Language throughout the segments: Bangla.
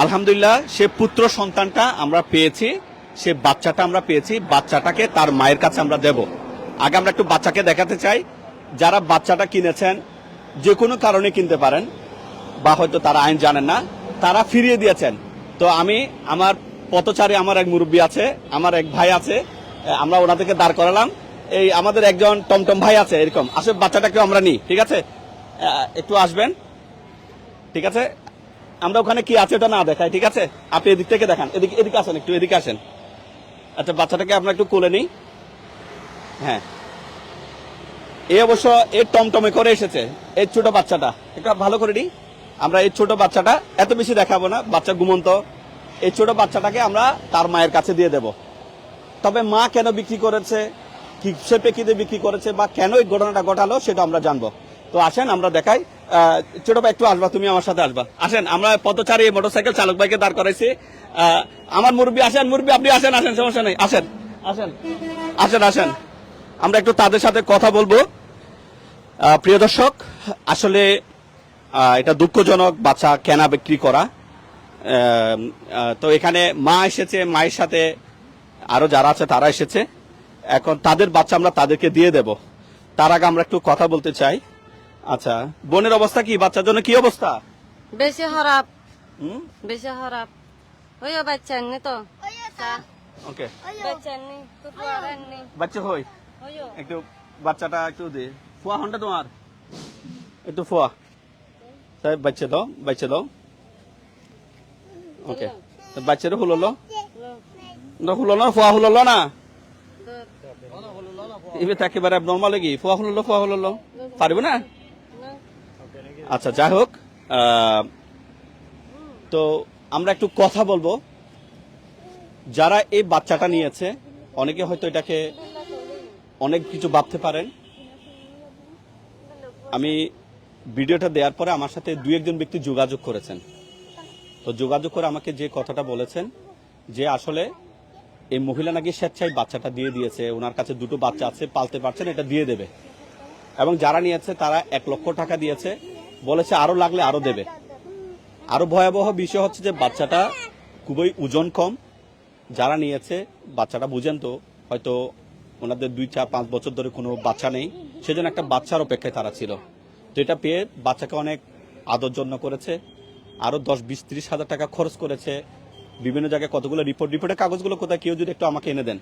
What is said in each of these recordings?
আলহামদুলিল্লাহ, সে পুত্র সন্তানটা আমরা পেয়েছি, সে বাচ্চাটা আমরা পেয়েছি, বাচ্চাটাকে তার মায়ের কাছে আমরা দেব। আগে আমরা একটু বাচ্চাকে দেখাতে চাই, যারা বাচ্চাটা কিনেছেন, যে কোনো কারণে কিনতে পারেন, বা হয়তো তারা আইন জানেন না, তারা ফিরিয়ে দিয়েছেন। তো আমি, আমার পথচারী আমার এক মুরব্বী আছে, আমার এক ভাই আছে আমরা ওনাদেরকে দাঁড় করালাম। এই আমাদের একজন টমটম ভাই আছে, এরকম। আসলে বাচ্চাটাকে আমরা নিই, ঠিক আছে? একটু আসবেন, ঠিক আছে? আমরা ওখানে কি আছে ওটা না দেখাই, ঠিক আছে? আপনি এদিক থেকে দেখান। এদিকে এদিকে আসেন একটু, এদিকে আসেন। আচ্ছা বাচ্চাটাকে আমরা একটু কোলে নিই। হ্যাঁ। এই অবশ্য এর টমটমে করে এসেছে, এই ছোট বাচ্চাটা। একটু ভালো করে নিই আমরা এই ছোট বাচ্চাটা এত বেশি দেখাবো না, বাচ্চা ঘুমন্ত। এই ছোট বাচ্চাটাকে আমরা তার মায়ের কাছে দিয়ে দেব। তবে মা কেন বিক্রি করেছে? কি সে পেকিতে বিক্রি করেছে বা কেন এই ঘটনাটা ঘটালো, সেটা আমরা জানব। তো আসেন, আমরা দেখাই। ছোট ভাই, একটু আসবা, তুমি আমার সাথে আসবা। আসেন, আমরা পথচারী মোটরসাইকেল চালক ভাইকে দাঁড় করাইছি। আমার মুরব্বী, আসেন, মুরব্বী, আপনি আসেন আসেন, সমস্যা নেই। আসেন আসেন আসেন আসেন। আমরা একটু তাদের সাথে কথা বলব। প্রিয় দর্শক, আসলে এটা দুঃখজনক বাচ্চা কেনা বিক্রি করা। তো এখানে মা এসেছে, মায়ের সাথে আরও যারা আছে তারা এসেছে। এখন তাদের বাচ্চা আমরা তাদেরকে দিয়ে দেব। তার আগে আমরা একটু কথা বলতে চাই। আচ্ছা বোনের অবস্থা কি? বাচ্চার জন্য কি অবস্থা? বেশি খারাপ। হুম? বেশি খারাপ। ওই বাচ্চা নি তো। ওকে। বাচ্চা নি কুকুর নি বাচ্চা হই? একটু বাচ্চাটা একটু দে। ফুয়া হনটা তোমার? একটু ফুয়া। সাহেব বাচ্চা দাও বাচ্চা দাও। ওকে। বাচ্চাটা হুললো না হুললো ফুয়া হুললো না। এবার একেবারে নর্মাল কি? ফুয়া হুললো ফুয়া হুললো পারবে না? আচ্ছা যাই হোক তো আমরা একটু কথা বলব। যারা এই বাচ্চাটা নিয়েছে, অনেকে হয়তো এটাকে অনেক কিছু ভাবতে পারেন। আমি ভিডিওটা দেওয়ার পরে আমার সাথে দুই একজন ব্যক্তি যোগাযোগ করেছেন। তো যোগাযোগ করে আমাকে যে কথাটা বলেছেন, যে আসলে এই মহিলা নাকি স্বেচ্ছায় বাচ্চাটা দিয়ে দিয়েছে, ওনার কাছে দুটো বাচ্চা আছে, পালতে পারছেন, এটা দিয়ে দেবে। এবং যারা নিয়েছে, তারা এক লক্ষ টাকা দিয়েছে। বলেছে আরও লাগলে আরও দেবে। আরও ভয়াবহ বিষয় হচ্ছে যে বাচ্চাটা খুবই ওজন কম। যারা নিয়েছে, বাচ্চাটা বুঝেন তো, হয়তো ওনাদের দুই, চার, পাঁচ বছর ধরে কোনো বাচ্চা নেই, সেজন্য একটা বাচ্চার অপেক্ষায় তারা ছিল। তো এটা পেয়ে বাচ্চাকে অনেক আদর জন্য করেছে, আরও দশ, বিশ, ত্রিশ হাজার টাকা খরচ করেছে। বিভিন্ন জায়গায় কতগুলো রিপোর্ট রিপোর্টের কাগজগুলো কোথায়, কেউ যদি একটু আমাকে এনে দেন।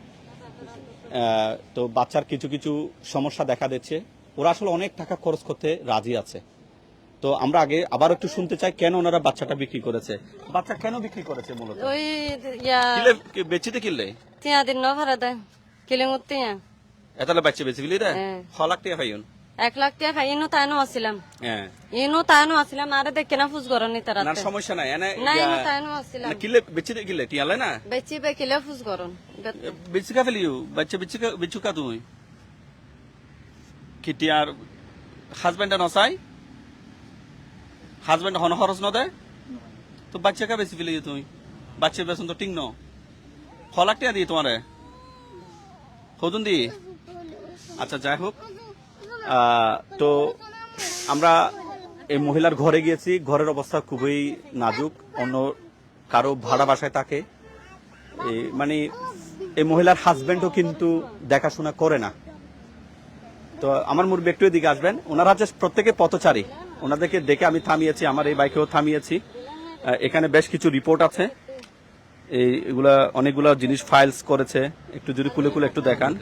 তো বাচ্চার কিছু কিছু সমস্যা দেখা দিচ্ছে। ওরা আসলে অনেক টাকা খরচ করতে রাজি আছে। তো আমরা আগে আবার একটু শুনতে চাই কেন ওনারা বাচ্চাটা বিক্রি করেছে। বাচ্চা কেন বিক্রি করেছে মূলত? ওই ইয়া বেচিতে কিনলে? তিয়া দিন ন ভাড়া দেয়। কিলিং তিয়া এতালে বাচ্চা বেচি দে হ্যাঁ। ছ লাখ টাকা পাইন এক লাখ টাকা খাই ইনো তাইনো আসছিলাম হ্যাঁ। ইনো তাইনো আসছিলাম আরে দেখে না ফুস গরম নি তারা না সমস্যা নাই এনে না ইনো তাইনো আসছিলাম কিলে বেচিতে কিলে টিয়ালে না? বেচি বে কিলে ফুস গরম বেচি কা ফেলিও বাচ্চা বেচি কা বেচু কা তুই? কি টিয়ার হাজবেন্ড নসাই হাজবেন্ড হন খরচ ন দে তো বাচ্চা কা বেশি ফেলি তুই বাচ্চার বেতন তো টিং ন। টাকা দিই তোমারে? হতুন দি আচ্ছা যাই হোক। তো আমরা এই মহিলার ঘরে গিয়েছি। ঘরের অবস্থা খুবই নাজুক। অন্য কারও ভাড়া বাসায় থাকে। মানে এই মহিলার হাজবেন্ডও কিন্তু দেখাশোনা করে না। তো আমার মুরব্বী একটু এদিকে আসবেন। ওনারা হচ্ছে প্রত্যেকে পথচারী। ওনাদেরকে দেখে আমি থামিয়েছি, আমার এই বাইকেও থামিয়েছি। এখানে বেশ কিছু রিপোর্ট আছে। এই এগুলা অনেকগুলো জিনিস ফাইলস করেছে। একটু যদি খুলে খুলে একটু দেখান।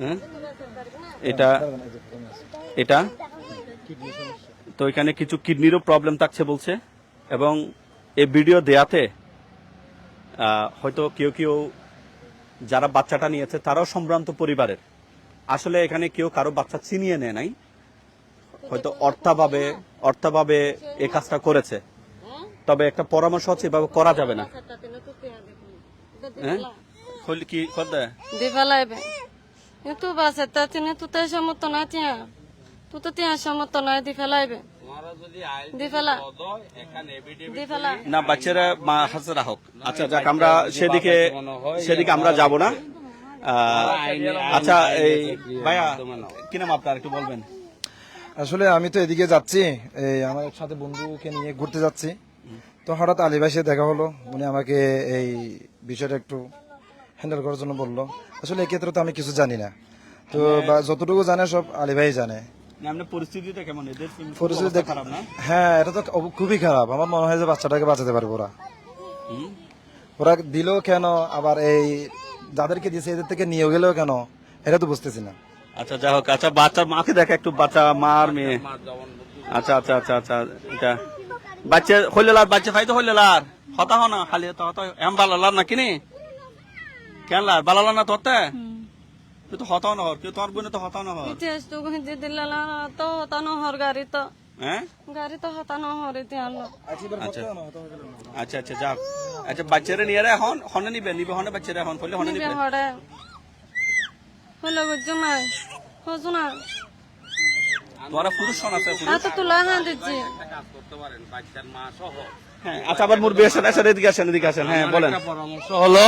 হ্যাঁ? এটা এটা। তো এখানে কিছু কিডনিরও প্রবলেম থাকছে বলছে। এবং এই ভিডিও দেয়াতে হয়তো কেউ কেউ যারা বাচ্চাটা নিয়েছে, তারাও সম্ভ্রান্ত পরিবারের। আসলে এখানে কেউ কারও বাচ্চা চিনিয়ে নেয় নাই। হয়তো অর্থাভাবে অর্থাভাবে এই কাজটা করেছে। তবে একটা পরামর্শ হচ্ছে এভাবে করা যাবে না। হ্যাঁ? কি কিন্তু বাস সমর্থ না তিয়া। তু তিয়া সমর্থ নয় দি ফেলাইবে না বাচ্চারা মা হাসে রাখক আচ্ছা যাক আমরা সেদিকে সেদিকে আমরা যাব না। আচ্ছা এই ভাইয়া কি নাম আপনার একটু বলবেন? আসলে আমি তো এদিকে যাচ্ছি। এই আমার সাথে বন্ধুকে নিয়ে ঘুরতে যাচ্ছি। তো হঠাৎ আলী ভাই দেখা হলো। উনি আমাকে এই বিষয়টা একটু হ্যান্ডেল করার জন্য বলল। আসলে এই ক্ষেত্রে তো আমি কিছু জানি না। তো যতটুকু জানে সব আলী ভাই জানে। না, পরিস্থিতিটা কেমন? এদের পরিস্থিতি খারাপ না? হ্যাঁ এটা তো খুবই খারাপ। আমার মনে হয় যে বাচ্চাটাকে বাঁচাতে পারবে ওরা। ওরা দিল কেন? আবার এই যাদেরকে দিয়েছে এদের থেকে নিয়ে গেলেও কেন? এটা তো বুঝতেছি না। আচ্ছা যাই হোক আচ্ছা বাচ্চার মাকে দেখা একটু বাচ্চা মার মেয়ে। আচ্ছা আচ্ছা আচ্ছা আচ্ছা এটা। বাচ্চা হইলেলার বাচ্চা ফাইতো হইলেলার হতা হ না খালি তো হতা এম বালালার না কিনি? কেন লার বালালার না তোতে তো হতাও না হর কেউ তোমার বোনে তো হতাও না হর। তো হর গাড়ি তো। হ্যাঁ আচ্ছা আচ্ছা যাও আচ্ছা বাচ্চারা নিয়ে এখন হনে নিবে নিবে হনে বাচ্চারা এখন ফলে হনে নিবে হলে না। তোমারা পুরুষ আছে পুরুষ? তুলা হ্যাঁ দিচ্ছি। হ্যাঁ আচ্ছা আবার মুরবি আসেন আসেন এদিকে আসেন এদিকে আসেন। হ্যাঁ বলেন। পরামর্শ হলো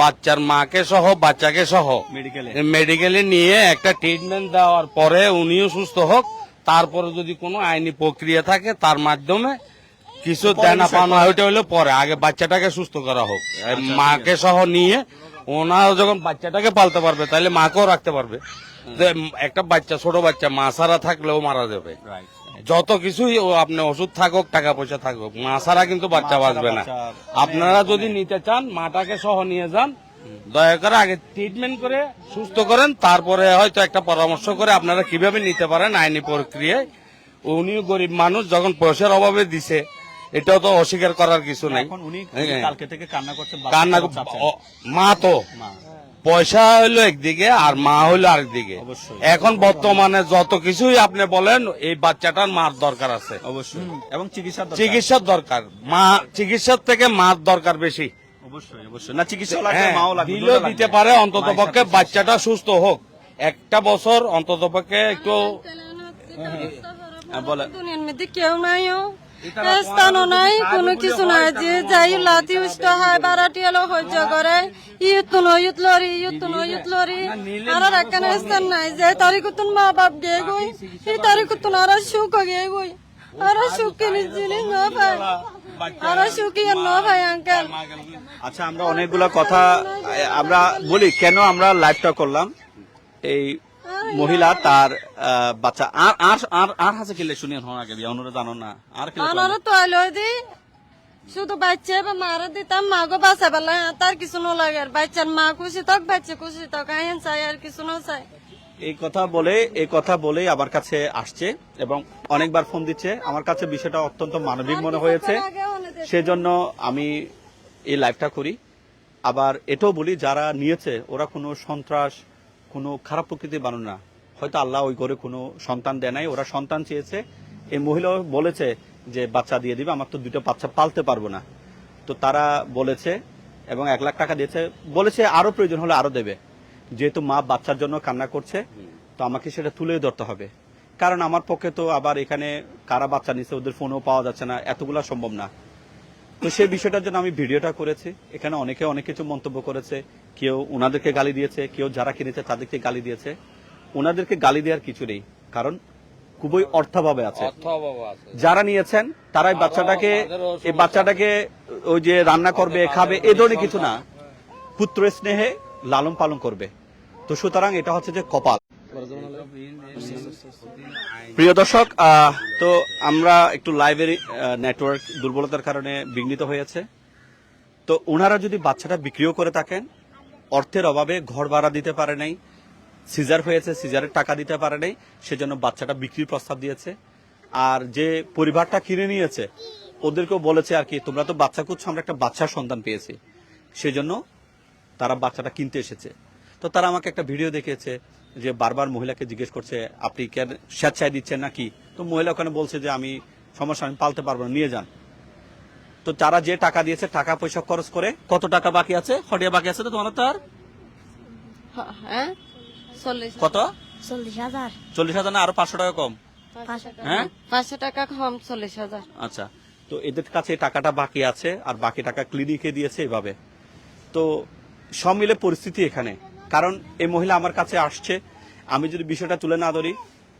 বাচ্চার মাকে সহ বাচ্চাকে সহ। মেডিকেলে মেডিকেলে নিয়ে একটা ট্রিটমেন্ট দেওয়ার পরে উনিও সুস্থ হোক তারপরে যদি কোনো আইনি প্রক্রিয়া থাকে তার মাধ্যমে কিছু দেনা পাওনা হয় ওইটা হলো পরে। আগে বাচ্চাটাকে সুস্থ করা হোক। মাকে সহ নিয়ে ওনারা যখন বাচ্চাটাকে পালতে পারবে তাহলে মাকেও রাখতে পারবে। যে একটা বাচ্চা ছোট বাচ্চা মা ছাড়া থাকলেও মারা যাবে। যত কিছুই আপনি ওষুধ থাকুক টাকা পয়সা থাকুক মা ছাড়া কিন্তু বাচ্চা বাঁচবে না। আপনারা যদি নিতে চান মাটাকে সহ নিয়ে যান। দয়া করে আগে ট্রিটমেন্ট করে সুস্থ করেন তারপরে হয়তো একটা পরামর্শ করে আপনারা কীভাবে নিতে পারেন আইনি প্রক্রিয়ায়। উনিও গরিব মানুষ যখন পয়সার অভাবে দিছে এটাও তো অস্বীকার করার কিছু নাই। এখন উনি হ্যাঁ। কালকে থেকে কান্না মা তো। পয়সা হইল একদিকে আর মা হইল আরেকদিকে। এখন বর্তমানে যত কিছুই আপনি বলেন এই বাচ্চাটার মার দরকার আছে। অবশ্যই। এবং চিকিৎসা চিকিৎসার দরকার। মা চিকিৎসার থেকে মার দরকার বেশি। অবশ্যই অবশ্যই। না চিকিৎসা হ্যাঁ, দিলেও দিতে পারে অন্তত পক্ষে বাচ্চাটা সুস্থ হোক। একটা বছর অন্তত পক্ষে একটু হ্যাঁ, বলে। কেউ নাই স্থানও নাই কোনো কিছু নাই যে যাই লাতি উষ্ট হয় বারাটি এলো সহ্য করে। লরি ইউত নো লরি। আর একখানে স্থান নাই যে তারিখতুন মা বাপ গে গই এই তারিখতুন আর সুখ গে গই। আর সুখ কিনে জিনিস না সুখ আঙ্কেল আচ্ছা আমরা অনেকগুলো কথা আমরা বলি কেন আমরা লাইভটা করলাম? এই মহিলা তার বাচ্চা। আর আর আর আর হাসে খেলে শুনি হন আগে বিয়া অনুরোধ জানো না। আর খেলে আনারও তোয়ালো দি। শুধু বাচ্চা বা মারা দিতাম মাগো বাসা বেলা তার কিছু ন লাগে। আর বাচ্চার মা খুশি থাক বাচ্চা খুশি থাক আইন চাই আর কিছু না চাই। এই কথা বলে এই কথা বলেই আমার কাছে আসছে এবং অনেকবার ফোন দিচ্ছে। আমার কাছে বিষয়টা অত্যন্ত মানবিক মনে হয়েছে। সেজন্য আমি এই লাইভটা করি। আবার এটাও বলি যারা নিয়েছে ওরা কোনো সন্ত্রাস কোনো খারাপ প্রকৃতির মানুষ না। হয়তো আল্লাহ ওই ঘরে কোনো সন্তান দেয় নাই, ওরা সন্তান চেয়েছে। এই মহিলাও বলেছে যে, বাচ্চা দিয়ে দিবে, আমার তো দুটো বাচ্চা পালতে পারব না। তো তারা বলেছে এবং এক লাখ টাকা দিয়েছে। বলেছে আরও প্রয়োজন হলে আরও দেবে। যেহেতু মা বাচ্চার জন্য কান্না করছে, তো আমাকে সেটা তুলে ধরতে হবে। কারণ আমার পক্ষে তো আবার এখানে কারা বাচ্চা নিচ্ছে ওদের ফোনও পাওয়া যাচ্ছে না, এতগুলা সম্ভব না। তো সেই বিষয়টার জন্য আমি ভিডিওটা করেছি। এখানে অনেকে অনেক কিছু মন্তব্য করেছে। কেউ ওনাদেরকে গালি দিয়েছে কেউ যারা কিনেছে তাদেরকে গালি দিয়েছে। ওনাদেরকে গালি দেওয়ার কিছু নেই কারণ খুবই অর্থাভাবে আছে। যারা নিয়েছেন তারাই বাচ্চাটাকে এই বাচ্চাটাকে ওই যে রান্না করবে খাবে এ ধরনের কিছু না। পুত্র স্নেহে লালন পালন করবে। তো সুতরাং এটা হচ্ছে যে কপাল। প্রিয় দর্শক তো আমরা একটু লাইভের নেটওয়ার্ক দুর্বলতার কারণে বিঘ্নিত হয়েছে। তো ওনারা যদি বাচ্চাটা বিক্রিও করে থাকেন, অর্থের অভাবে ঘর ভাড়া দিতে পারে নাই, সিজার হয়েছে, সিজারের টাকা দিতে পারে নাই, সেজন্য বাচ্চাটা বিক্রির প্রস্তাব দিয়েছে। আর যে পরিবারটা কিনে নিয়েছে, ওদেরকেও বলেছে আর কি, তোমরা তো বাচ্চা করছ আমরা একটা বাচ্চার সন্তান পেয়েছি। সেজন্য তারা বাচ্চাটা কিনতে এসেছে। তো তারা আমাকে একটা ভিডিও দেখিয়েছে যে বারবার মহিলাকে জিজ্ঞেস করছে আপনি কেন স্বেচ্ছায় দিচ্ছেন নাকি? তো মহিলা ওখানে বলছে যে আমি সমস্যা আমি পালতে পারব না নিয়ে যান। তো তারা যে টাকা দিয়েছে টাকা পয়সা খরচ করে কত টাকা বাকি আছে? হটিয়া বাকি আছে তো তোমার তার? হ্যাঁ? চল্লিশ কত? চল্লিশ হাজার। না আরও পাঁচশো টাকা কম? হ্যাঁ? পাঁচশো টাকা কম চল্লিশ হাজার। আচ্ছা তো এদের কাছে টাকাটা বাকি আছে আর বাকি টাকা ক্লিনিকে দিয়েছে এভাবে। তো সব মিলে পরিস্থিতি এখানে। কারণ এই মহিলা আমার কাছে আসছে। আমি যদি বিষয়টা তুলে না ধরি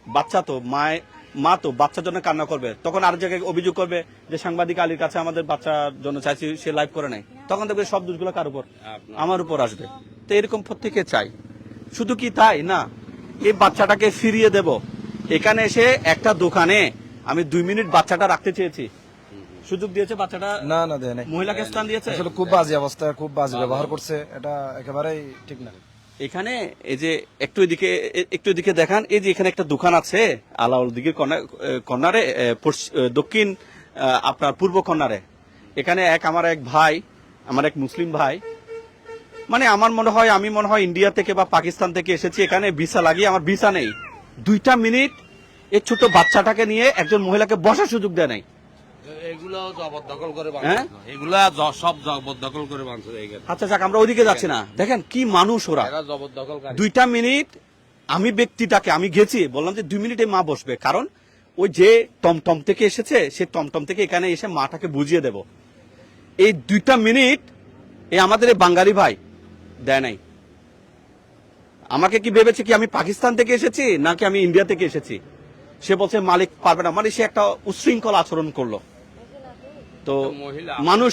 বাচ্চা তো মায় মা তো বাচ্চার জন্য কান্না করবে। তখন আর জায়গায় অভিযোগ করবে যে সাংবাদিক আলীর কাছে আমাদের বাচ্চার জন্য চাইছি সে লাইভ করে নাই। তখন দেখবে সব দোষগুলো কার উপর? আমার উপর আসবে। তো এরকম প্রত্যেকে চাই শুধু কি তাই? না। এই বাচ্চাটাকে ফিরিয়ে দেব। এখানে এসে একটা দোকানে আমি দুই মিনিট বাচ্চাটা রাখতে চেয়েছি। সুযোগ দিয়েছে বাচ্চাটা? না না দেয় নাই। মহিলাকে স্থান দিয়েছে? আসলে খুব বাজে অবস্থা খুব বাজে ব্যবহার করছে। এটা একেবারেই ঠিক না। এখানে এই যে একটু এদিকে একটু এদিকে দেখান, এই যে এখানে একটা দোকান আছে আলাউল দিঘির কর্নারে দক্ষিণ আপনার পূর্ব কর্নারে। এখানে এক আমার এক ভাই, আমার এক মুসলিম ভাই মানে আমার মনে হয়, আমি মনে হয় ইন্ডিয়া থেকে বা পাকিস্তান থেকে এসেছি, এখানে ভিসা লাগিয়ে আমার ভিসা নেই। দুইটা মিনিট এই ছোট বাচ্চাটাকে নিয়ে একজন মহিলাকে বসার সুযোগ দেয় নাই। আচ্ছা যাক আমরা ওদিকে যাচ্ছি না। দেখেন কি মানুষ ওরা। দুইটা মিনিট আমি ব্যক্তিটাকে আমি গেছি বললাম যে দুই মিনিটে মা বসবে। কারণ ওই যে টমটম থেকে এসেছে সে টমটম থেকে এখানে এসে মাটাকে বুঝিয়ে দেব। এই দুইটা মিনিট এই আমাদের এই বাঙালি ভাই দেয় নাই। আমাকে কি ভেবেছে কি আমি পাকিস্তান থেকে এসেছি নাকি আমি ইন্ডিয়া থেকে এসেছি? সে বলছে মালিক পারবে না। মানে সে একটা উশৃঙ্খল আচরণ করল। তো মানুষ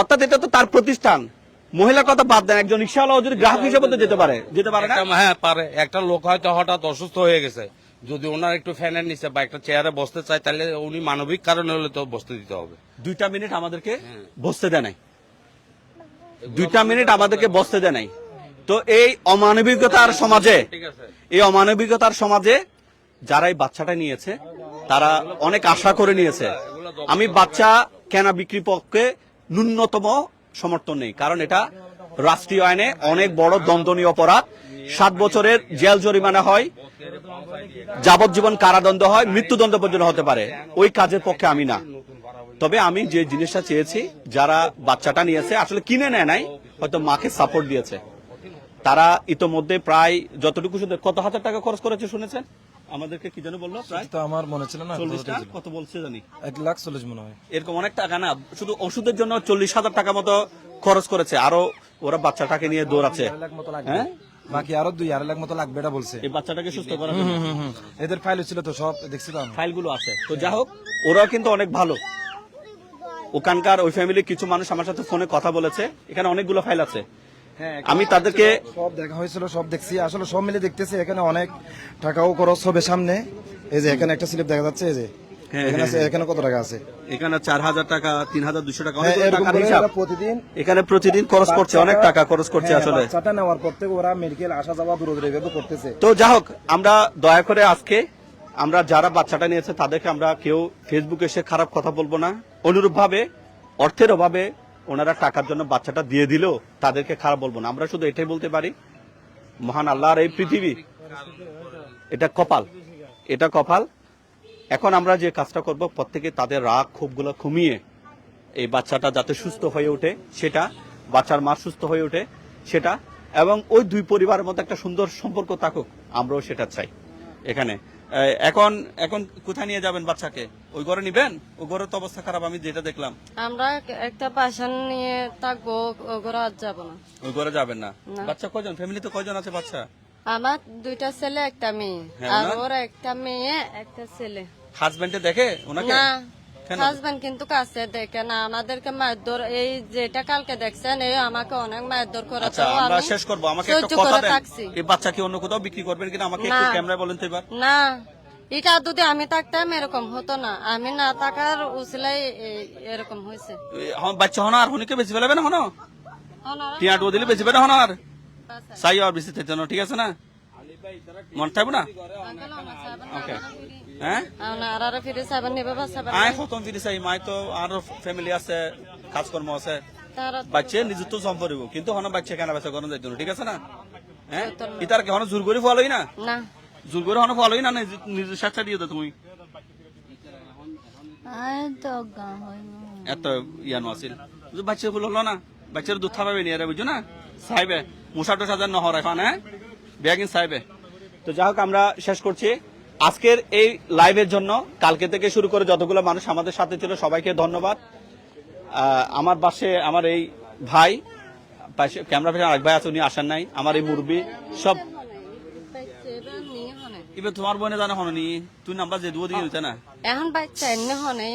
অর্থাৎ এটা তো তার প্রতিষ্ঠান। মহিলার কথা বাদ দেন একজন রিক্সাওয়ালাও যদি গ্রাহক হিসেবে তো যেতে পারে। যেতে পারে না? হ্যাঁ পারে। একটা লোক হয়তো হঠাৎ অসুস্থ হয়ে গেছে। যদি ওনার একটু ফ্যানের নিচে বা একটা চেয়ারে বসতে চায় তাহলে উনি মানবিক কারণে হলে তো বসতে দিতে হবে। দুইটা মিনিট আমাদেরকে বসতে দেয় নাই। দুইটা মিনিট আমাদেরকে বসতে দেয় নাই। তো এই অমানবিকতার সমাজে এই অমানবিকতার সমাজে যারা এই বাচ্চাটা নিয়েছে তারা অনেক আশা করে নিয়েছে। আমি বাচ্চা কেনা বিক্রি পক্ষে ন্যূনতম সমর্থন নেই, কারণ এটা রাষ্ট্রীয় আইনে অনেক বড় দণ্ডনীয় অপরাধ। সাত বছরের জেল জরিমানা হয়, যাবজ্জীবন কারাদণ্ড হয়, মৃত্যুদণ্ড পর্যন্ত হতে পারে। ওই কাজের পক্ষে আমি না। তবে আমি যে জিনিসটা চেয়েছি, যারা বাচ্চাটা নিয়েছে, আসলে কিনে নেয় নাই, হয়তো মাকে সাপোর্ট দিয়েছে। তারা ইতোমধ্যে প্রায় যতটুকু শুধু কত হাজার টাকা খরচ করেছে শুনেছেন? আমাদেরকে কি যেন বলল? প্রায় তো আমার মনে ছিল না চল্লিশটা কত বলছে জানি? এক লাখ চল্লিশ মনে হয়। এরকম অনেক টাকা না শুধু ওষুধের জন্য চল্লিশ হাজার টাকা মতো খরচ করেছে। আরও ওরা বাচ্চাটাকে নিয়ে দৌড়াচ্ছে। হ্যাঁ? বাকি আরও দুই আড়াই লাখ মতো লাগবে এটা বলছে। এই বাচ্চাটাকে সুস্থ করার জন্য। হুম, হুম। এদের ফাইল ছিল তো সব দেখছিলাম। ফাইলগুলো আছে। তো যা হোক ওরাও কিন্তু অনেক ভালো। ওখানকার ওই ফ্যামিলির কিছু মানুষ আমার সাথে ফোনে কথা বলেছে। এখানে অনেকগুলো ফাইল আছে। আমি তাদেরকে সব দেখা হয়েছিল সব দেখছি। আসলে সব মিলে দেখতেছি এখানে অনেক টাকাও খরচ হবে সামনে। এই যে এখানে একটা স্লিপ দেখা যাচ্ছে এই যে। হ্যাঁ, এখানে আছে হ্যাঁ, এখানে কত টাকা আছে? এখানে চার হাজার টাকা তিন হাজার দুশো টাকা হ্যাঁ, অনেকগুলো এরকম টাকার হিসাব। প্রতিদিন এখানে প্রতিদিন খরচ করছে অনেক টাকা খরচ করছে হ্যাঁ, আসলে। বাচ্চাটা নেওয়ার পর থেকে ওরা মেডিকেল আসা যাওয়া দূর দূরে করতেছে। তো যা হোক আমরা দয়া করে আজকে আমরা যারা বাচ্চাটা নিয়েছে তাদেরকে আমরা কেউ ফেসবুকে এসে খারাপ কথা বলব না। অনুরূপ ভাবে অর্থের অভাবে ওনারা টাকার জন্য বাচ্চাটা দিয়ে দিলেও তাদেরকে খারাপ বলব না। আমরা শুধু এটাই বলতে পারি, মহান আল্লাহর এই পৃথিবী, এটা কপাল এটা কপাল। এখন আমরা যে কাজটা করব, প্রত্যেকে তাদের রাগ ক্ষোভগুলো কমিয়ে এই বাচ্চাটা যাতে সুস্থ হয়ে ওঠে, সেটা, বাচ্চার মা সুস্থ হয়ে ওঠে, সেটা, এবং ওই দুই পরিবারের মধ্যে একটা সুন্দর সম্পর্ক থাকুক, আমরাও সেটা চাই। এখানে এখন এখন কোথায় নিয়ে যাবেন বাচ্চাকে? ওই ঘরে নিবেন? ওই ঘরের তো অবস্থা খারাপ আমি যেটা দেখলাম। আমরা একটা বাসন নিয়ে থাকব ওই ঘরে আর যাব না। ওই ঘরে যাবেন না। বাচ্চা কয়জন? ফ্যামিলিতে কয়জন আছে বাচ্চা? আমার দুইটা ছেলে একটা মেয়ে। হ্যাঁ, আর ওর একটা মেয়ে একটা ছেলে। হাজবেন্ডে দেখে ওনাকে? না? হাজবেন্ড কিন্তু কাছে দেখে না আমাদেরকে মারধর এই যেটা কালকে দেখছেন এই আমাকে অনেক মারধর করেছে। আচ্ছা আমরা শেষ করব। আমাকে একটা সহ্য কথা দেন। থাকছি। এই বাচ্চাকে অন্য কোথাও বিক্রি করবেন কিনা? আমাকে একটু ক্যামেরায় বলেন তো এবার। না। এটা যদি আমি থাকতাম এরকম হতো না। আমি না থাকার উসিলাই এ- এরকম হয়েছে। বাচ্চা হনো আর হনিকে বেশি ফেলাবে না হনো? টিয়া টুয়া দিলে বেশি বেড়ে হনো আর? চাই আর বেশি ঠিক আছে না? মন থাকব না? ওকে হ্যাঁ? আর ফিরে সাবান নেবে বা সাবান আয় প্রথম ফিরে চাই মাই তো আরও ফ্যামিলি আছে কাজকর্ম আছে। তারা বাচ্চা নিজস্ব সম্পর্ক কিন্তু হনো বাচ্চা কেনা বেচা করানো যাইতো না, ঠিক আছে না? হ্যাঁ? ইতার কি জোর করে ফলোই না? না। জোর করে হনো ফলোই না নিজের স্বেচ্ছা দিয়ে দাও তুমি। এত ইয়ানো আছিল। বাচ্চা হলো না বাচ্চার দুধ নিয়ে বুঝছ না? চাইবে মুসাটো সাজার নহর এখন হ্যাঁ বেয়াগিন চাইবে। তো যাই হোক আমরা শেষ করছি। আজকের এই লাইভের জন্য কালকে থেকে শুরু করে যতগুলো মানুষ আমাদের সাথে ছিল সবাইকে ধন্যবাদ। আমার পাশে আমার এই ভাই পাশে ক্যামেরা পেছনে আরেক ভাই আছে উনি আসেন নাই। আমার এই মুরব্বী সব এবার তোমার বোনে জানা হনি তুই নাম্বার যে দুও দিয়ে না? এখন হনে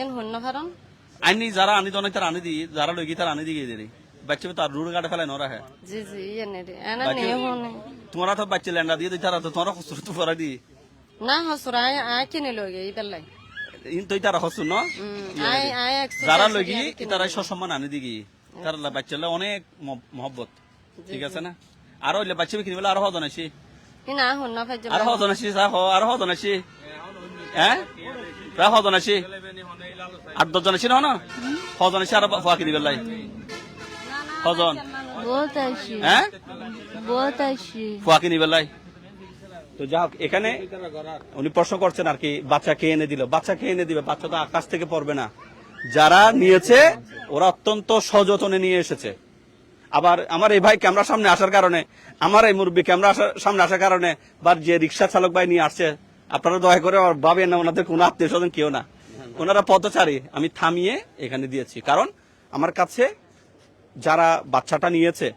আইনি যারা আনি দনে তার আনি দি যারা লইগি তার আনি বাচ্চা তার রুড় গাড়ে ফেলে নরা হ্যাঁ জি জি এনে রে এনে নিয়ে হনে। তোমারা তো বাচ্চা ল্যান্ডা দিয়ে দিই তারা তো তোমার তো ফরা না হসুর আয় আয় কিনে লগে এই বেলাই ইন তুই তারা হস্ত ন আয় আয় যারা কিনে তারা সসম্মান আনি দিগি তার বাচ্চালে অনেক মহব্বত ঠিক আছে না আর হইলে বাচ্চা কিনি বলে আরও হজন আছি ই না হন্য ফাইজ আরও হজন আছি যা হ আরও হজন আছি হ্যাঁ প্রায় হজন আছি আট দশজন আছি না না হজন আছি আর ফুয়া কিনি বেলাই হজন বহুত আইছি হ্যাঁ বহুত আইছি ফুয়া কিনি বেলাই তো যা এখানে উনি প্রশ্ন করছেন আর কি, বাচ্চা কে এনে দিল? বাচ্চা কে এনে দিবে? বাচ্চা তো আকাশ থেকে পড়বে না। যারা নিয়েছে, ওরা অত্যন্ত সযতনে নিয়ে এসেছে। আবার আমার এই ভাই ক্যামেরার সামনে আসার কারণে, আমার এই মুরব্বী ক্যামেরা সামনে আসার কারণে, বা যে রিক্সা চালক ভাই নিয়ে আসছে, আপনারা দয়া করে ভাবেন না, ওনাদের কোনো আত্মীয় স্বজন কেউ না। ওনারা পথচারী, আমি থামিয়ে এখানে দিয়েছি। কারণ আমার কাছে যারা বাচ্চাটা নিয়েছে,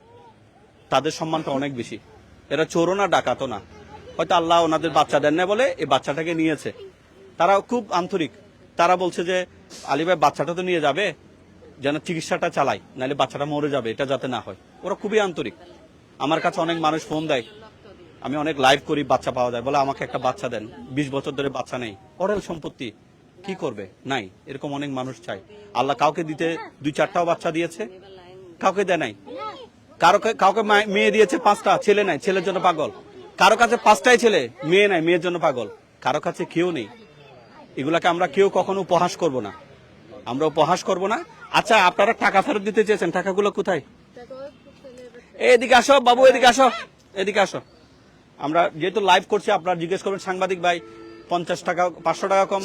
তাদের সম্মানটা অনেক বেশি। এরা চোরও না ডাকাতো না। হয়তো আল্লাহ ওনাদের বাচ্চা দেন না বলে এই বাচ্চাটাকে নিয়েছে। তারা খুব আন্তরিক। তারা বলছে যে, আলী ভাই, বাচ্চাটা তো নিয়ে যাবে, যেন চিকিৎসাটা চালাই নাহলে বাচ্চাটা মরে যাবে, এটা যাতে না হয়। ওরা খুবই আন্তরিক। আমার কাছে অনেক মানুষ ফোন দেয়, আমি অনেক লাইভ করি, বাচ্চা পাওয়া যায়। বলে, আমাকে একটা বাচ্চা দেন, বিশ বছর ধরে বাচ্চা নেই, অরেল সম্পত্তি, কি করবে? নাই, এরকম অনেক মানুষ চাই আল্লাহ কাউকে দিতে দুই চারটাও বাচ্চা দিয়েছে, কাউকে দেয় নাই। কারও কাউকে মেয়ে দিয়েছে পাঁচটা, ছেলে নাই, ছেলের জন্য পাগল। কারও কাছে পাঁচটাই ছেলে, মেয়ে নাই, মেয়ের জন্য পাগল। কারও কাছে কেউ নেই। এগুলাকে আমরা কেউ কখনো উপহাস করব না। আমরা উপহাস করব না। আচ্ছা আপনারা টাকা ফেরত দিতে চেয়েছেন, টাকাগুলো কোথায়? এদিকে আসো, বাবু, এদিকে আসো এদিকে আসো। আমরা যেহেতু লাইভ করছি, আপনারা জিজ্ঞেস করবেন, সাংবাদিক ভাই, পঞ্চাশ টাকা, পাঁচশো টাকা কম,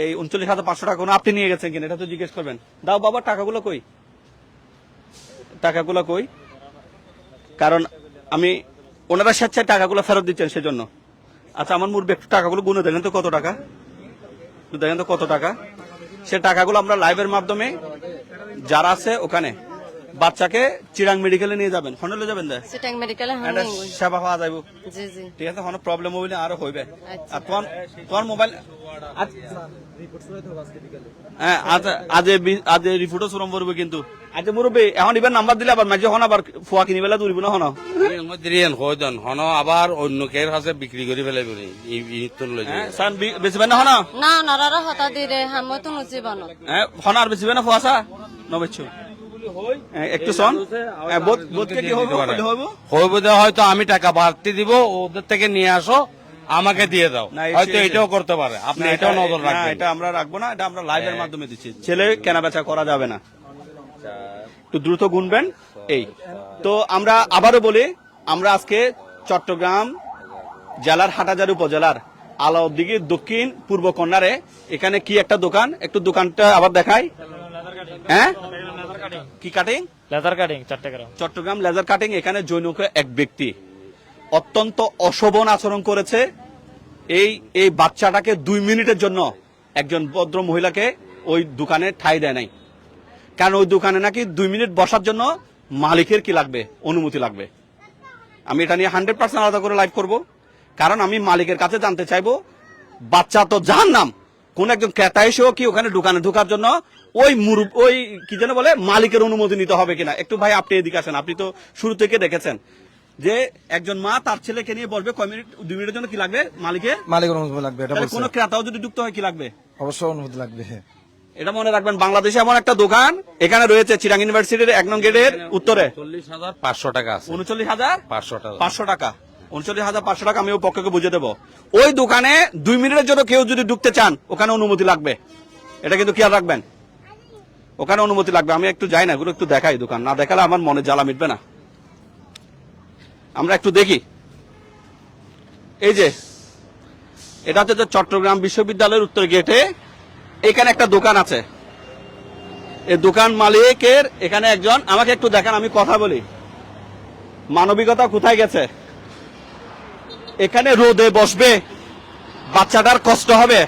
এই উনচল্লিশ হাজার পাঁচশো টাকা কোনো আপনি নিয়ে গেছেন কিনা, এটা তো জিজ্ঞেস করবেন। দাও বাবা, টাকাগুলো কই? টাকাগুলো কই? কারণ আমি ওনারা স্বেচ্ছায় টাকাগুলো ফেরত দিচ্ছেন সেজন্য। আচ্ছা আমার মুরব্বী, একটু টাকাগুলো গুনে দেখেন তো কত টাকা। দেখেন তো কত টাকা। সে টাকাগুলো আমরা লাইভের মাধ্যমে, যারা আছে ওখানে বাচ্চাকে চিরাং মেডিকেলে নিয়ে যাবেন। হন্ডলে যাবেন দা। সিটাং মেডিকেলে একটা হনে সেবা পাওয়া যাইব। জি জি। ঠিক আছে কোনো প্রবলেম হইলে আরও হইবে। আর তোমার তোমার মোবাইল হ্যাঁ আজ আজ আজ রিপোর্টও করবে কিন্তু। আজ মুরব্বী এখন এবার নাম্বার দিলে আবার মাঝে হন আবার ফুয়া কিনি বেলা দূরিব না হন দিরিয়ান হয় দেন হন আবার অন্য কের কাছে বিক্রি করে ফেলাই বলি ইতুন লই হ্যাঁ সান বেচিবেন না হন না নারারা হতা দিরে হামো তো জীবন হ্যাঁ হন আর নবেচ্ছু হ্যাঁ, একটু শোন। হ্যাঁ, বোধকে কি হয়তো আমি টাকা বাড়তি দিব ওদের থেকে নিয়ে আসো আমাকে দিয়ে দাও। হয়তো এটাও করতে পারে। আপনি এটাও এটা- নজর রাখবেন। এটা আমরা রাখব না এটা আমরা লাইভের মাধ্যমে দিচ্ছি। ছেলে কেনা বেচা করা যাবে না। একটু দ্রুত গুনবেন এই। তো আমরা আবারও বলি আমরা আজকে চট্টগ্রাম জেলার হাটাজারি উপজেলার আলাউদ্দিঘির দক্ষিণ পূর্ব কর্নারে এখানে কি একটা দোকান? একটু দোকানটা আবার দেখাই। হ্যাঁ? কি cutting leather cutting Chattogram Chattogram laser cutting এখানে জৈনক এক ব্যক্তি। অত্যন্ত অশোভন আচরণ করেছে এই এই বাচ্চাটাকে দুই মিনিটের জন্য একজন ভদ্র মহিলাকে ওই দোকানে ঠাই দেয় নাই। কারণ ওই দোকানে নাকি দুই মিনিট বসার জন্য মালিকের কি লাগবে? অনুমতি লাগবে। আমি এটা নিয়ে হান্ড্রেড পার্সেন্ট আলাদা করে লাইভ করব। কারণ আমি মালিকের কাছে জানতে চাইব বাচ্চা তো যার নাম কোন একজন ক্রেতা এসেও কি ওখানে দোকানে ঢোকার জন্য ওই মুরু ওই কি যেন বলে মালিকের অনুমতি নিতে হবে কিনা? একটু ভাই আপনি এদিকে আসেন। আপনি তো শুরু থেকে দেখেছেন যে একজন মা তার ছেলেকে নিয়ে বসবে। কয় মিনিট দুই মিনিটের জন্য কি লাগবে মালিকের? মালিক অনুমতি লাগবে এটা বলছে। কোনো ক্রেতাও যদি যুক্ত হয় কি লাগবে? অবশ্যই অনুমতি লাগবে। এটা মনে রাখবেন বাংলাদেশে এমন একটা দোকান এখানে রয়েছে চিরাং ইউনিভার্সিটির এক নং গেটের উত্তরে। চল্লিশ হাজার পাঁচশো টাকা আছে। উনচল্লিশ হাজার পাঁচশো টাকা। পাঁচশো টাকা। উনচল্লিশ হাজার পাঁচশো টাকা আমি ওই পক্ষকে বুঝে দেবো। ওই দোকানে দুই মিনিটের জন্য কেউ যদি ঢুকতে চান, ওখানে অনুমতি লাগবে। এটা কিন্তু খেয়াল রাখবেন। ওখানে অনুমতি লাগবে। আমি একটু যাই না একটু দেখাই দোকান। না দেখালে আমার মনে জ্বালা মিটবে না। আমরা একটু দেখি। এই যে, এটা হচ্ছে চট্টগ্রাম বিশ্ববিদ্যালয়ের উত্তর গেটে এখানে একটা দোকান আছে। এই দোকান মালিকের এখানে একজন, আমাকে একটু দেখান, আমি কথা বলি। মানবিকতা কোথায় গেছে? এখানে রোদে বসবে, বাচ্চাটার কষ্ট হবে।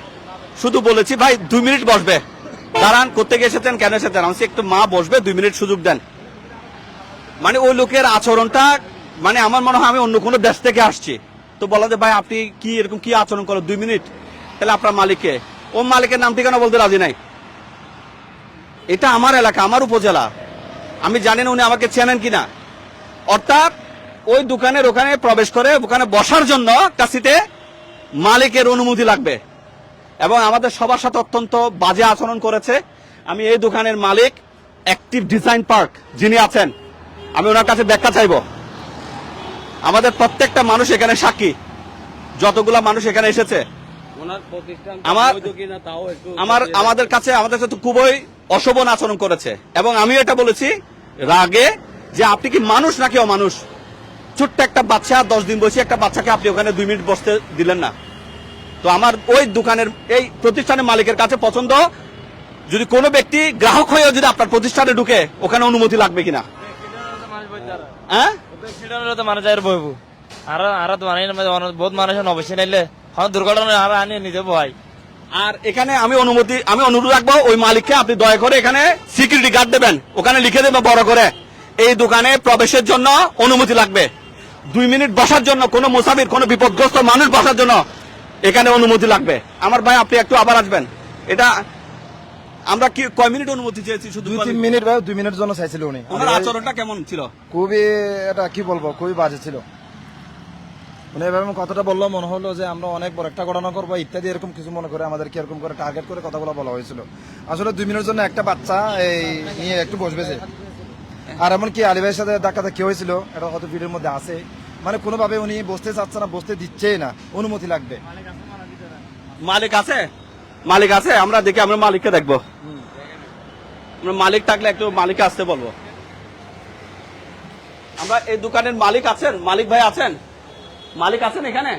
শুধু বলেছি, ভাই, দুই মিনিট বসবে। দাঁড়ান করতে এসেছেন, কেন এসেছেন? আমি একটু মা বসবে, দুই মিনিট সুযোগ দেন। মানে ওই লোকের আচরণটা মানে আমার মনে হয় আমি অন্য কোনো দেশ থেকে আসছি। তো বলা যে ভাই, আপনি কি, এরকম কি আচরণ করো? দুই মিনিট? তাহলে আপনার মালিককে ও মালিকের নাম ঠিকানা বলতে রাজি নাই। এটা আমার এলাকা, আমার উপজেলা। আমি জানি না উনি আমাকে চেনেন কিনা। অর্থাৎ ওই দোকানের ওখানে প্রবেশ করে ওখানে বসার জন্য কাছিতে মালিকের অনুমতি লাগবে। এবং আমাদের সবার সাথে অত্যন্ত বাজে আচরণ করেছে। আমি এই দোকানের মালিক অ্যাক্টিভ ডিজাইন পার্ক যিনি আছেন আমি ওনার কাছে ব্যাখ্যা চাইব। আমাদের প্রত্যেকটা মানুষ এখানে সাক্ষী। যতগুলা মানুষ এখানে এসেছে। আমার- আমার আমাদের কাছে আমাদের সাথে খুবই অশোভন আচরণ করেছে। এবং আমি এটা বলেছি রাগে যে আপনি কি মানুষ নাকি অমানুষ? ছোট্ট একটা বাচ্চা, দশ দিন বসে একটা বাচ্চাকে আপনি ওখানে দুই মিনিট বসতে দিলেন না। তো আমার ওই দোকানের, এই প্রতিষ্ঠানের মালিকের কাছে পছন্দ। যদি কোনো ব্যক্তি গ্রাহক হয়েও যদি আপনার প্রতিষ্ঠানে ঢুকে, ওখানে অনুমতি লাগবে কিনা? হ্যাঁ? তো মানুষ আর বহুত এখানে আমি অনুমতি, আমি অনুরোধ রাখব, ওই মালিককে আপনি দয়া করে এখানে সিকিউরিটি গার্ড দেবেন। ওখানে লিখে বড় করে, এই দোকানে প্রবেশের জন্য অনুমতি লাগবে। দুই মিনিট বসার জন্য কোনো মুসাফির কোনো বিপদগ্রস্ত মানুষ বসার জন্য এখানে অনুমতি লাগবে। আমার ভাই আপনি একটু আবার আসবেন। এটা আমরা কি কয় মিনিট অনুমতি চেয়েছি শুধু দুই তিন মিনিট ভাই দুই মিনিটের জন্য চাইছিল উনি। ওনার আচরণটা কেমন ছিল? খুবই এটা কি বলব খুবই বাজে ছিল। উনি এভাবে কথাটা বলল মনে হলো যে আমরা অনেক বড় একটা ঘটনা করব ইত্যাদি এরকম কিছু মনে করে আমাদেরকে এরকম করে টার্গেট করে কথাগুলো বলা হয়েছিল। আসলে দুই মিনিটের জন্য একটা বাচ্চা এই নিয়ে একটু বসবে যে। আর এমন কি আলী ভাইয়ের সাথে ধাক্কা ধাক্কি হয়েছিল এটা হয়তো ভিডিওর মধ্যে আছে। মানে কোনোভাবে উনি বসতে চাচ্ছে না, বসতে দিচ্ছেই না। অনুমতি লাগবে। মালিক আছে? মালিক আছে? আমরা দেখি, আমরা মালিককে দেখব। আমরা মালিক থাকলে একটু মালিককে আসতে বলব। আমরা এই দোকানের মালিক আছেন? মালিক ভাই আছেন? মালিক আছেন এখানে?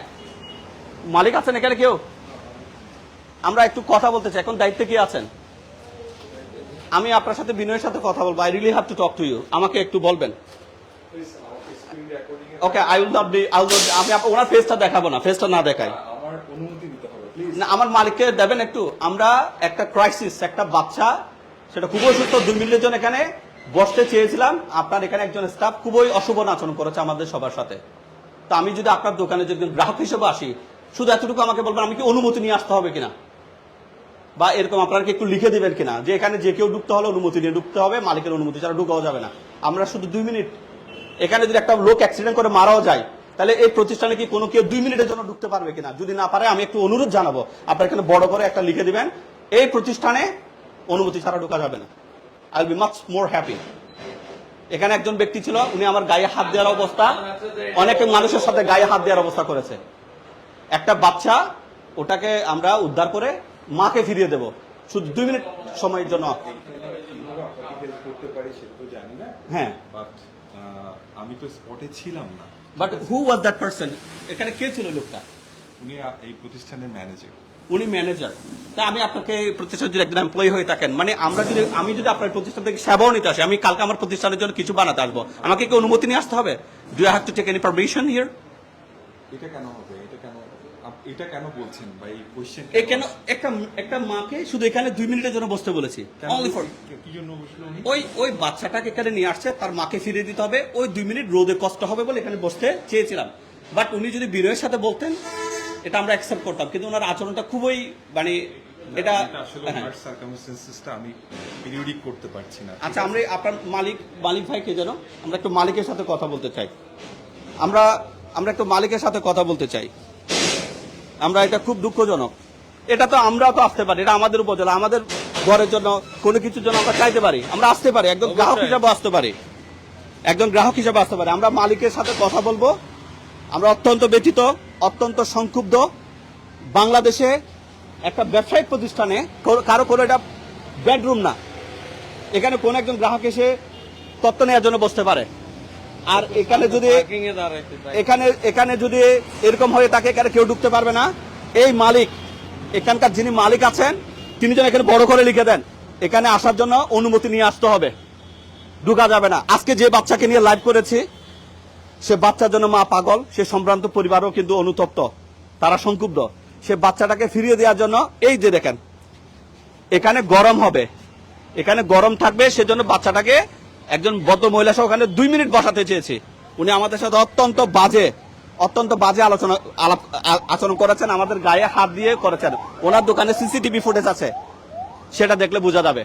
মালিক আছেন এখানে কেউ? আমরা একটু কথা বলতে চাই। এখন দায়িত্বে কি আছেন? আমি আপনার সাথে বিনয়ের সাথে কথা বলব। I really have to talk to you আমাকে একটু বলবেন। Okay I will not be I will আমি ওনার ফেসটা দেখাবো না ফেসটা না দেখাই। না আমার মালিককে দেবেন একটু। আমরা একটা ক্রাইসিস একটা বাচ্চা সেটা খুবই অসুস্থ দুই মিনিটের জন্য এখানে বসতে চেয়েছিলাম। আপনার এখানে একজন স্টাফ খুবই অশুভ আচরণ করেছে আমাদের সবার সাথে। তো আমি যদি আপনার দোকানে যদি গ্রাহক হিসেবে আসি শুধু এতটুকু আমাকে বলবেন আমি কি অনুমতি নিয়ে আসতে হবে কিনা? বা এরকম আপনারা কি একটু লিখে দিবেন কিনা? যে এখানে যে কেউ ঢুকতে হলে অনুমতি নিয়ে ঢুকতে হবে মালিকের অনুমতি ছাড়া ঢুকাও যাবে না। আমরা শুধু দুই মিনিট এখানে যদি একটা লোক অ্যাক্সিডেন্ট করে মারাও যায় তাহলে এই প্রতিষ্ঠানে কি কোনো কেউ দুই মিনিটের জন্য ঢুকতে পারবে কিনা? যদি না পারে আমি একটু অনুরোধ জানাব। আপনার এখানে বড় করে একটা লিখে দিবেন এই প্রতিষ্ঠানে অনুমতি ছাড়া ঢোকা যাবে না। I be much more happy এখানে একজন ব্যক্তি ছিল উনি আমার গায়ে হাত দেওয়ার অবস্থা। অনেক মানুষের সাথে গায়ে হাত দেওয়ার অবস্থা করেছে। একটা বাচ্চা ওটাকে আমরা উদ্ধার করে মাকে ফিরিয়ে দেব। শুধু দুই মিনিট সময়ের জন্য। হ্যাঁ। আমি তো স্পটে ছিলাম না। But who was that person এখানে কে ছিল লোকটা? উনি এই প্রতিষ্ঠানের ম্যানেজার উনি ম্যানেজার তা আমি আপনাকে প্রতিষ্ঠান যদি একজন এমপ্লয়ি হয়ে থাকেন মানে আমরা যদি আমি যদি আপনার প্রতিষ্ঠান থেকে সেবাও নিতে আসি আমি কালকে আমার প্রতিষ্ঠানের জন্য কিছু বানাতে আসব। আমাকে কি অনুমতি নিয়ে আসতে হবে? Do I have to take any permission here এটা কেন হবে? এটা কেন বলছেন এই কোশ্চেন এই কেন একটা একটা মাকে শুধু এখানে দুই মিনিটের জন্য বসতে বলেছি। Only for- কি জন্য বসল উনি? ওই ওই বাচ্চাটাকে এখানে নিয়ে আসছে তার মাকে ফিরিয়ে দিতে হবে ওই দুই মিনিট রোদে কষ্ট হবে বলে এখানে বসতে চেয়েছিলাম। বাট উনি যদি বিনয়ের সাথে বলতেন এটা আমরা অ্যাকসেপ্ট করতাম। কিন্তু ওনার আচরণটা খুবই মানে এটা আসলে হ্যাঁ। আমি পিরিয়ডিক করতে পারছি না আচ্ছা আমরা আপনার মালিক মালিক ভাই কে যেন? আমরা একটু মালিকের সাথে কথা বলতে চাই। আমরা আমরা একটু মালিকের সাথে কথা বলতে চাই। আমরা এটা খুব দুঃখজনক। এটা তো আমরাও তো আসতে পারি এটা আমাদের উপজেলা আমাদের ঘরের জন্য কোনো কিছুর জন্য আমরা চাইতে পারি আমরা আসতে পারি একজন গ্রাহক হিসাবে আসতে পারি। একজন গ্রাহক হিসাবে আসতে পারি আমরা মালিকের সাথে কথা বলব আমরা অত্যন্ত ব্যথিত অত্যন্ত সংক্ষুব্ধ। বাংলাদেশে একটা ব্যবসায়িক প্রতিষ্ঠানে কারো- কারও কোনো এটা বেডরুম না। এখানে কোন একজন গ্রাহক এসে তত্ত্ব নেওয়ার জন্য বসতে পারে। আর এখানে যদি। এখানে এখানে যদি এরকম হয়ে থাকে এখানে কেউ ঢুকতে পারবে না। এই মালিক এখানকার যিনি মালিক আছেন তিনি যেন এখানে বড় করে লিখে দেন। এখানে আসার জন্য অনুমতি নিয়ে আসতে হবে। ঢুকা যাবে না। আজকে যে বাচ্চাকে নিয়ে লাইভ করেছি সে বাচ্চার জন্য মা পাগল সে সম্ভ্রান্ত পরিবারও কিন্তু অনুতপ্ত। তারা সংক্ষুব্ধ। সে বাচ্চাটাকে ফিরিয়ে দেওয়ার জন্য এই যে দেখেন এখানে গরম হবে। এখানে গরম থাকবে সেজন্য বাচ্চাটাকে একজন বদ্ধ মহিলা সহ ওখানে দুই মিনিট বসাতে চেয়েছে। উনি আমাদের সাথে অত্যন্ত বাজে অত্যন্ত বাজে আলোচনা, আলাপ আচরণ করেছেন, আমাদের গায়ে হাত দিয়ে করেছেন। ওনার দোকানে সিসিটিভি ফুটেজ আছে, সেটা দেখলে বোঝা যাবে।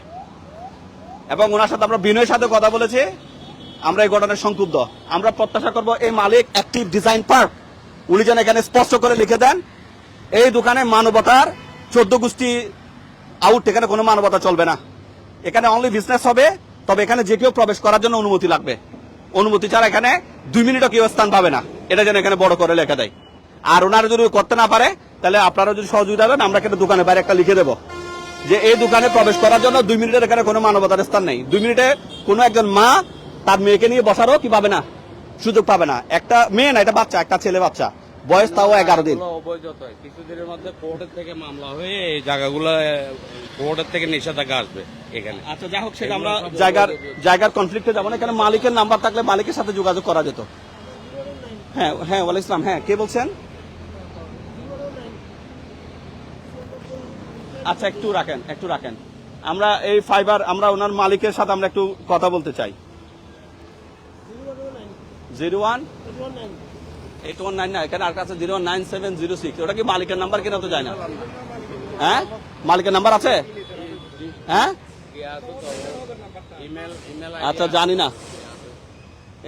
এবং ওনার সাথে আমরা বিনয়ের সাথে কথা বলেছি, আমরা এই ঘটনায় সংক্ষুব্ধ। আমরা প্রত্যাশা করব এই মালিক অ্যাক্টিভ ডিজাইন পার্ক, উনি যেন এখানে স্পষ্ট করে লিখে দেন, এই দোকানে মানবতার চোদ্দ গোষ্ঠী আউট এখানে কোনো মানবতা চলবে না। এখানে অনলি বিজনেস হবে তবে এখানে যে কেউ প্রবেশ করার জন্য অনুমতি লাগবে। অনুমতি ছাড়া এখানে দুই মিনিটও কেউ স্থান পাবে না। এটা যেন এখানে বড় করে লেখা দেয়। আর ওনারা যদি করতে না পারে, তাহলে আপনারা যদি সহযোগিতা দেন, আমরা কিন্তু দোকানে বাইরে একটা লিখে দেবো যে এই দোকানে প্রবেশ করার জন্য দুই মিনিটের এখানে কোনো মানবতার স্থান নেই। দুই মিনিটে কোনো একজন মা তার মেয়েকে নিয়ে বসারও কি পাবে না সুযোগ পাবে না। একটা মেয়ে না, এটা বাচ্চা, একটা ছেলে বাচ্চা। বয়স তাও এগারো দিন। কিছুদিনের মধ্যে কোর্টের থেকে মামলা হয়ে এই জায়গাগুলো কোর্টের থেকে নিষেধাজ্ঞা আসবে এখানে। আচ্ছা যাই হোক সেটা আমরা জায়গার জায়গার কনফ্লিক্টে যাব না এখানে মালিকের নাম্বার থাকলে মালিকের সাথে যোগাযোগ করা যেত। হ্যাঁ হ্যাঁ ওয়াল ইসলাম হ্যাঁ কে বলছেন? আচ্ছা একটু রাখেন একটু রাখেন। আমরা এই ফাইবার আমরা ওনার মালিকের সাথে আমরা একটু কথা বলতে চাই। Zero one eight one nine না এখানে আর কাছে zero nine seven zero six, ওটা কি মালিকের নাম্বার কিনা তো যায় না। হ্যাঁ? মালিকের নাম্বার আছে? হ্যাঁ? আচ্ছা জানি না।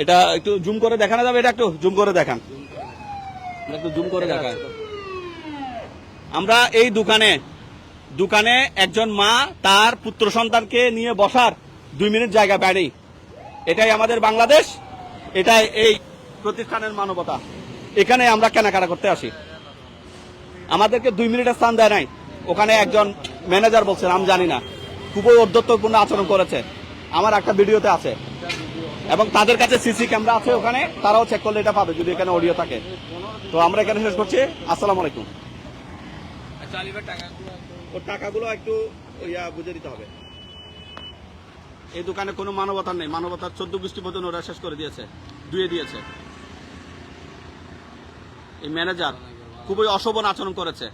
এটা একটু জুম করে দেখানো যাবে? এটা একটু জুম করে দেখান। একটু জুম করে দেখান। আমরা এই দোকানে দোকানে একজন মা তার পুত্র সন্তানকে নিয়ে বসার দুই মিনিট জায়গা বেড়েই এটাই আমাদের বাংলাদেশ, এটাই এই প্রতিষ্ঠানের মানবতা। এখানে আমরা কেনাকাটা করতে আসি। আমাদেরকে দুই মিনিটের স্থান দেয় নাই। ওখানে একজন ম্যানেজার বলছেন আমি জানি না। খুবই অধ্যত্বপূর্ণ আচরণ করেছে। আমার একটা ভিডিওতে আছে। এবং তাদের কাছে সিসি ক্যামেরা আছে ওখানে তারাও চেক করলে এটা পাবে যদি এখানে অডিও থাকে। তো আমরা এখানে শেষ করছি। আসসালামু আলাইকুম। ওর টাকাগুলো একটু ইয়া বুঝে দিতে হবে। এই দোকানে কোনো মানবতা নেই। মানবতার চোদ্দ গোষ্ঠী পর্যন্ত ওরা শেষ করে দিয়েছে দুয়ে দিয়েছে। এই ম্যানেজার খুবই অশোভন আচরণ করেছে।